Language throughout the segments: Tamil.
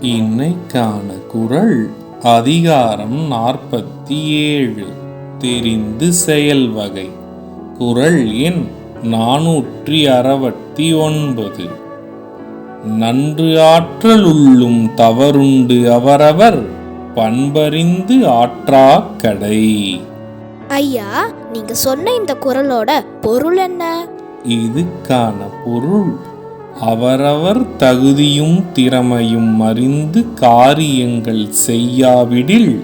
இன்னைக்கான குரல் அதிகாரம் நாற்பத்தி ஏழு. தெரிந்து செயல் வகை. குரல் எண் நானூற்றி அறுபத்தி ஒன்பது. நன்று ஆற்றல் உள்ளும் தவறுண்டு அவரவர் பண்பறிந்து ஆற்றா கடை. ஐயா நீங்க சொன்ன இந்த குரலோட பொருள் என்ன? இதுக்கான பொருள் அவரவர் தகுதியும் திறமையும் அறிந்து காரியங்கள் செய்யாவிடில்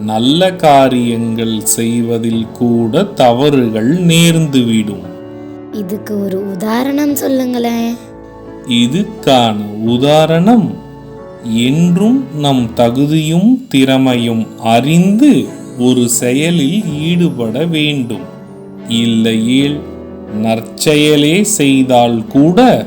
நல்ல காரியங்கள் செய்வதில் கூட தவறுகள் நேர்ந்துவிடும். இதுக்கு ஒரு உதாரணம் சொல்லுங்களேன். இதுக்கான உதாரணம் என்றும் நம் தகுதியும் திறமையும் அறிந்து ஒரு செயலில் ஈடுபட வேண்டும். இல்லையேல் நற்செயலே செய்தால் கூட